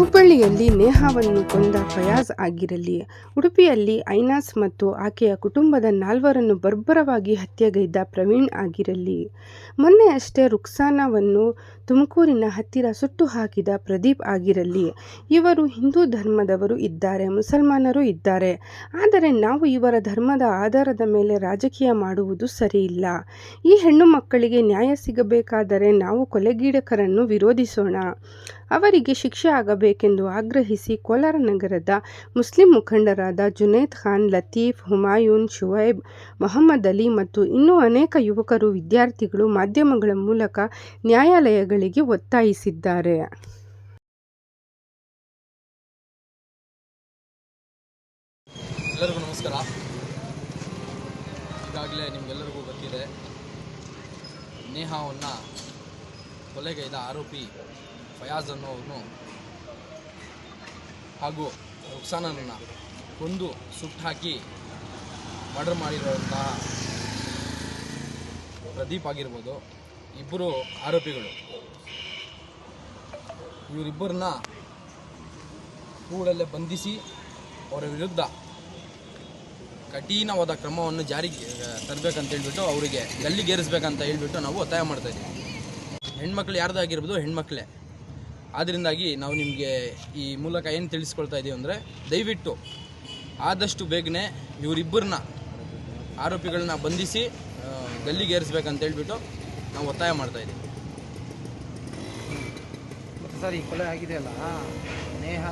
ಹುಬ್ಬಳ್ಳಿಯಲ್ಲಿ ನೇಹಾವನ್ನು ಕೊಂದ ಫಯಾಜ್ ಆಗಿರಲಿ, ಉಡುಪಿಯಲ್ಲಿ ಐನಾಸ್ ಮತ್ತು ಆಕೆಯ ಕುಟುಂಬದ ನಾಲ್ವರನ್ನು ಬರ್ಬರವಾಗಿ ಹತ್ಯೆಗೈದ ಪ್ರವೀಣ್ ಆಗಿರಲಿ. ಮೊನ್ನೆಯಷ್ಟೇ ರುಕ್ಸಾನಾವನ್ನು ತುಮಕೂರಿನ ಹತ್ತಿರ ಸುಟ್ಟು ಹಾಕಿದ ಪ್ರದೀಪ್ ಆಗಿರಲಿ, ಇವರು ಹಿಂದೂ ಧರ್ಮದವರು ಇದ್ದಾರೆ, ಮುಸಲ್ಮಾನರು ಇದ್ದಾರೆ. ಆದರೆ ನಾವು ಇವರ ಧರ್ಮದ ಆಧಾರದ ಮೇಲೆ ರಾಜಕೀಯ ಮಾಡುವುದು ಸರಿಯಿಲ್ಲ. ಈ ಹೆಣ್ಣು ಮಕ್ಕಳಿಗೆ ನ್ಯಾಯ ಸಿಗಬೇಕಾದರೆ ನಾವು ಕೊಲೆಗೀಡಕರನ್ನು ವಿರೋಧಿಸೋಣ. ಅವರಿಗೆ ಶಿಕ್ಷೆ ಆಗಬೇಕೆಂದು ಆಗ್ರಹಿಸಿ ಕೋಲಾರ ನಗರದ ಮುಸ್ಲಿಂ ಮುಖಂಡರಾದ ಜುನೇದ್ ಖಾನ್, ಲತೀಫ್, ಹುಮಾಯೂನ್, ಶುವೈಬ್, ಮೊಹಮ್ಮದ್ ಅಲಿ ಮತ್ತು ಇನ್ನೂ ಅನೇಕ ಯುವಕರು ವಿದ್ಯಾರ್ಥಿಗಳು ಮಾಧ್ಯಮಗಳ ಮೂಲಕ ನ್ಯಾಯಾಲಯಗಳಿಗೆ ಒತ್ತಾಯಿಸಿದ್ದಾರೆ. ಎಲ್ಲರಿಗೂ ನಮಸ್ಕಾರ. ಈಗಾಗಲೇ ನಿಮಗೆಲ್ಲರಿಗೂ ಗೊತ್ತಿದೆ, ನೇಹಾವನ್ನು ಕೊಲೆಗೈದ ಆರೋಪಿ ಫಯಾಜ್ ಅನ್ನೋವನು ಹಾಗೂ ರುಕ್ಸಾನನ್ನು ಕೊಂದು ಸುಟ್ಟು ಹಾಕಿ ಮರ್ಡರ್ ಮಾಡಿರುವಂತಹ ಪ್ರದೀಪ್ ಆಗಿರ್ಬೋದು. ಇಬ್ಬರು ಆರೋಪಿಗಳು. ಇವರಿಬ್ಬರನ್ನ ಕೂಡಲೇ ಬಂಧಿಸಿ ಅವರ ವಿರುದ್ಧ ಕಠಿಣವಾದ ಕ್ರಮವನ್ನು ಜಾರಿಗೆ ತರಬೇಕಂತ ಹೇಳ್ಬಿಟ್ಟು ಅವರಿಗೆ ಗಲ್ಲಿಗೇರಿಸ್ಬೇಕಂತ ಹೇಳ್ಬಿಟ್ಟು ನಾವು ಒತ್ತಾಯ ಮಾಡ್ತಾ ಇದ್ದೀವಿ. ಹೆಣ್ಮಕ್ಳು ಯಾರ್ದಾಗಿರ್ಬೋದು ಹೆಣ್ಮಕ್ಳೇ. ಆದ್ದರಿಂದಾಗಿ ನಾವು ನಿಮಗೆ ಈ ಮೂಲಕ ಏನು ತಿಳಿಸ್ಕೊಳ್ತಾ ಇದ್ದೀವಿ ಅಂದರೆ ದಯವಿಟ್ಟು ಆದಷ್ಟು ಬೇಗನೆ ಇವರಿಬ್ಬರನ್ನ ಆರೋಪಿಗಳನ್ನ ಬಂಧಿಸಿ ಗಲ್ಲಿಗೇರಿಸ್ಬೇಕಂತ ಹೇಳ್ಬಿಟ್ಟು ನಾವು ಒತ್ತಾಯ ಮಾಡ್ತಾ ಇದ್ದೀವಿ. ಸರ್ ಈ ಕೊಲೆ ಆಗಿದೆಯಲ್ಲ? ನೇಹ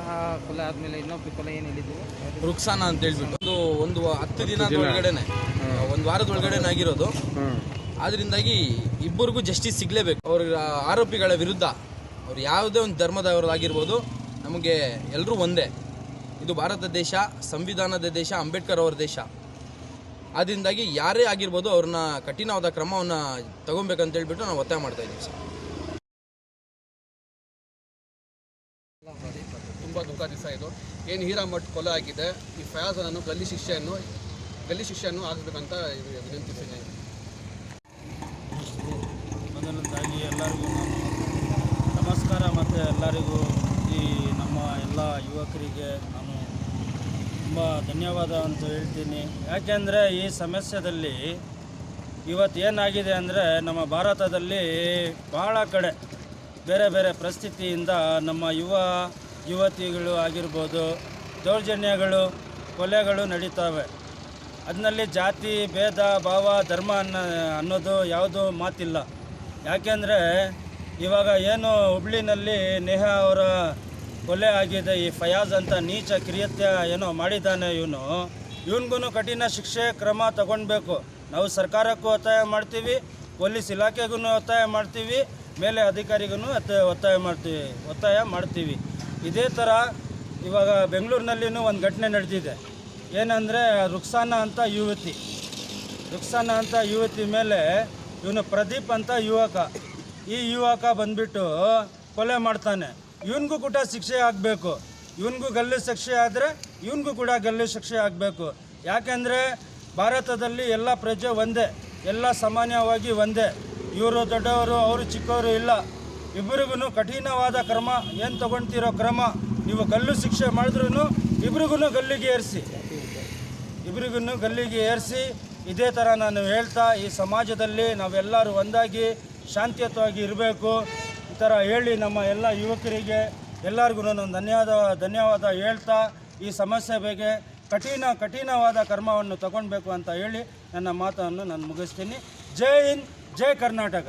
ಕೊಲೆ ಆದ್ಮೇಲೆ ಇನ್ನೊಬ್ಬ ಕೊಲೆ ಏನು ಹೇಳಿದ್ರು? ರುಕ್ಸಾನ ಅಂತ ಹೇಳ್ಬಿಟ್ಟು. ಒಂದು ಒಂದು ಹತ್ತು ದಿನದ ಒಳಗಡೆನೆ. ಒಂದು ವಾರದ ಒಳಗಡೆನೆ ಆಗಿರೋದು ಆದ್ರಿಂದಾಗಿ ಇಬ್ಬರಿಗೂ ಜಸ್ಟಿಸ್ ಸಿಗಲೇಬೇಕು. ಅವ್ರ ಆರೋಪಿಗಳ ವಿರುದ್ಧ ಅವ್ರು ಯಾವುದೇ ಒಂದು ಧರ್ಮದವರಾಗಿರ್ಬೋದು ನಮಗೆ ಎಲ್ಲರೂ ಒಂದೇ. ಇದು ಭಾರತ ದೇಶ ಸಂವಿಧಾನದ ದೇಶ ಅಂಬೇಡ್ಕರ್ ಅವರ ದೇಶ. ಆದ್ರಿಂದಾಗಿ ಯಾರೇ ಆಗಿರ್ಬೋದು ಅವ್ರನ್ನ ಕಠಿಣವಾದ ಕ್ರಮವನ್ನು ತಗೊಬೇಕಂತ ಹೇಳ್ಬಿಟ್ಟು ನಾವು ಒತ್ತಾಯ ಮಾಡ್ತಾ ಇದ್ದೀವಿ ಸರ್. ತುಂಬ ದುಃಖ ದಿವಸ ಇದು. ಏನು ಹೀರಾಮಠ್ ಕೊಲೆ ಆಗಿದೆ ಈ ಫಯಾಜನನ್ನು ಗಲ್ಲಿ ಶಿಕ್ಷೆಯನ್ನು ಗಲ್ಲಿ ಶಿಕ್ಷೆಯನ್ನು ಆಗಬೇಕಂತ ಇದು ವಿನಂತಿಸಿದ್ದೇನೆ ಮೊದಲನೇದಾಗಿ ಎಲ್ಲರಿಗೂ ನಾನು ನಮಸ್ಕಾರ. ಮತ್ತು ಎಲ್ಲರಿಗೂ ಈ ನಮ್ಮ ಎಲ್ಲ ಯುವಕರಿಗೆ ನಾನು ತುಂಬ ಧನ್ಯವಾದ ಅಂತ ಹೇಳ್ತೀನಿ. ಯಾಕೆಂದರೆ ಈ ಸಮಸ್ಯೆದಲ್ಲಿ ಇವತ್ತು ಏನಾಗಿದೆ ಅಂದರೆ ನಮ್ಮ ಭಾರತದಲ್ಲಿ ಭಾಳ ಕಡೆ ಬೇರೆ ಬೇರೆ ಪರಿಸ್ಥಿತಿಯಿಂದ ನಮ್ಮ ಯುವ ಯುವತಿಗಳು ಆಗಿರ್ಬೋದು, ದೌರ್ಜನ್ಯಗಳು, ಕೊಲೆಗಳು ನಡೀತವೆ. ಅದರಲ್ಲಿ ಜಾತಿ, ಭೇದ, ಭಾವ, ಧರ್ಮ ಅನ್ನೋ ಅನ್ನೋದು ಯಾವುದೂ ಮಾತಿಲ್ಲ. ಯಾಕೆಂದರೆ ಇವಾಗ ಏನು ಹುಬ್ಳಿನಲ್ಲಿ ನೇಹಾ ಅವರ ಕೊಲೆ ಆಗಿದೆ. ಈ ಫಯಾಜ್ ಅಂತ ನೀಚ ಕಿರಿಯತ್ಯ ಏನೋ ಮಾಡಿದ್ದಾನೆ ಇವನು. ಇವನಿಗೂ ಕಠಿಣ ಶಿಕ್ಷೆ, ಕ್ರಮ ತಗೊಳ್ಬೇಕು ನಾವು ಸರ್ಕಾರಕ್ಕೂ ಒತ್ತಾಯ ಮಾಡ್ತೀವಿ, ಪೊಲೀಸ್ ಇಲಾಖೆಗೂ ಒತ್ತಾಯ ಮಾಡ್ತೀವಿ, ಮೇಲೆ ಅಧಿಕಾರಿಗೂ ಒತ್ತಾಯ ಮಾಡ್ತೀವಿ ಒತ್ತಾಯ ಮಾಡ್ತೀವಿ. ಇದೇ ಥರ ಇವಾಗ ಬೆಂಗಳೂರಿನಲ್ಲಿನೂ ಒಂದು ಘಟನೆ ನಡೆದಿದೆ. ಏನಂದರೆ ರುಕ್ಸಾನ ಅಂತ ಯುವತಿ. ರುಕ್ಸಾನ ಅಂತ ಯುವತಿ ಮೇಲೆ ಇವನು ಪ್ರದೀಪ್ ಅಂತ ಯುವಕ. ಈ ಯುವಕ ಬಂದ್ಬಿಟ್ಟು ಕೊಲೆ ಮಾಡ್ತಾನೆ. ಇವನಿಗೂ ಕೂಡ ಶಿಕ್ಷೆ ಆಗಬೇಕು. ಇವನಿಗೂ ಗಲ್ಲು ಶಿಕ್ಷೆ ಆದರೆ ಇವನಿಗೂ ಕೂಡ ಗಲ್ಲು ಶಿಕ್ಷೆ ಆಗಬೇಕು. ಯಾಕೆಂದರೆ ಭಾರತದಲ್ಲಿ ಎಲ್ಲ ಪ್ರಜೆ ಒಂದೇ, ಎಲ್ಲ ಸಾಮಾನ್ಯವಾಗಿ ಒಂದೇ. ಇವರು ದೊಡ್ಡವರು, ಅವರು ಚಿಕ್ಕವರು ಇಲ್ಲ. ಇಬ್ಬರಿಗೂ ಕಠಿಣವಾದ ಕ್ರಮ, ಏನು ತಗೊಳ್ತಿರೋ ಕ್ರಮ. ನೀವು ಗಲ್ಲು ಶಿಕ್ಷೆ ಮಾಡಿದ್ರೂ ಇಬ್ರಿಗೂ ಗಲ್ಲಿಗೆ ಏರಿಸಿ. ಇಬ್ಬರಿಗೂ ಗಲ್ಲಿಗೆ ಏರಿಸಿ. ಇದೇ ಥರ ನಾನು ಹೇಳ್ತಾ, ಈ ಸಮಾಜದಲ್ಲಿ ನಾವೆಲ್ಲರೂ ಒಂದಾಗಿ ಶಾಂತಿಯುತವಾಗಿ ಇರಬೇಕು. ಥರ ಹೇಳಿ ನಮ್ಮ ಎಲ್ಲ ಯುವಕರಿಗೆ ಎಲ್ಲರಿಗೂ ನಾನು ಧನ್ಯವಾದ ಧನ್ಯವಾದ ಹೇಳ್ತಾ ಈ ಸಮಸ್ಯೆ ಬಗ್ಗೆ ಕಠಿಣ ಕಠಿಣವಾದ ಕರ್ಮವನ್ನು ತಗೊಳ್ಬೇಕು ಅಂತ ಹೇಳಿ ನನ್ನ ಮಾತನ್ನು ನಾನು ಮುಗಿಸ್ತೀನಿ. ಜೈ ಹಿಂದ್, ಜೈ ಕರ್ನಾಟಕ.